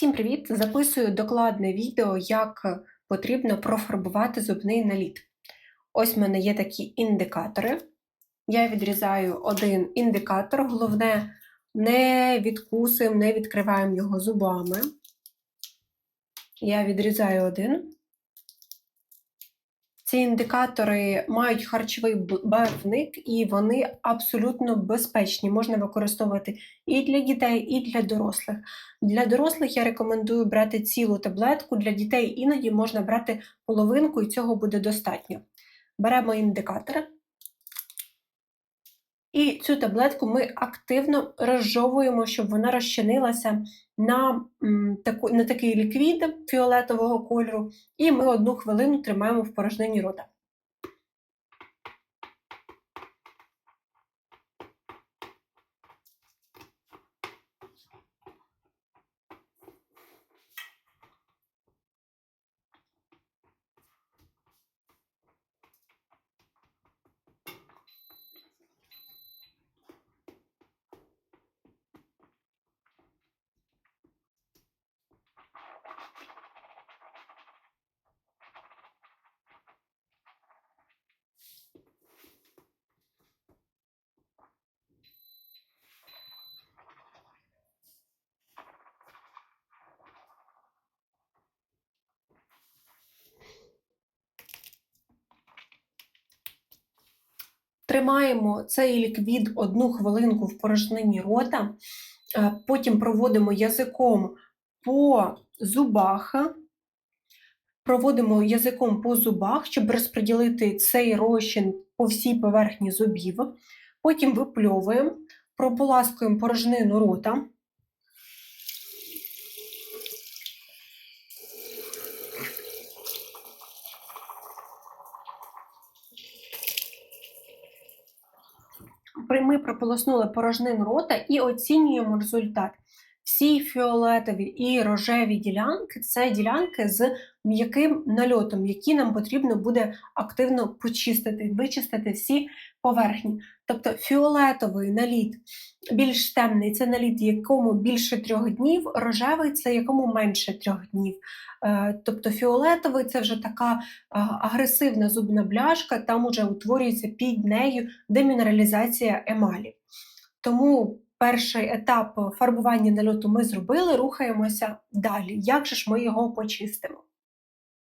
Всім привіт! Записую докладне відео, як потрібно профарбувати зубний наліт. Ось в мене є такі індикатори. Я відрізаю один індикатор, головне, не відкусуємо, не відкриваємо його зубами. Я відрізаю один. Ці індикатори мають харчовий барвник і вони абсолютно безпечні. Можна використовувати і для дітей, і для дорослих. Для дорослих я рекомендую брати цілу таблетку, для дітей іноді можна брати половинку, і цього буде достатньо. Беремо індикатор. І цю таблетку ми активно розжовуємо, щоб вона розчинилася на на такий ліквід фіолетового кольору, і ми одну хвилину тримаємо в порожнині рота. Тримаємо цей ліквід одну хвилинку в порожнині рота, е, потім проводимо язиком по зубах, проводимо язиком по зубах, щоб розподілити цей розчин по всій поверхні зубів. Потім випльовуємо, прополаскуємо порожнину рота. Ми прополоснули порожнин рота і оцінюємо результат. Всі фіолетові і рожеві ділянки це ділянки з м'яким нальотом, які нам потрібно буде активно почистити, вичистити всі поверхні. Тобто фіолетовий наліт більш темний це наліт, якому більше трьох днів, рожевий це якому менше трьох днів. Е, тобто фіолетовий це вже така агресивна зубна бляшка, там уже утворюється під нею демінералізація емалі. Тому перший етап фарбування нальоту ми зробили, рухаємося далі. Як же ж ми його почистимо?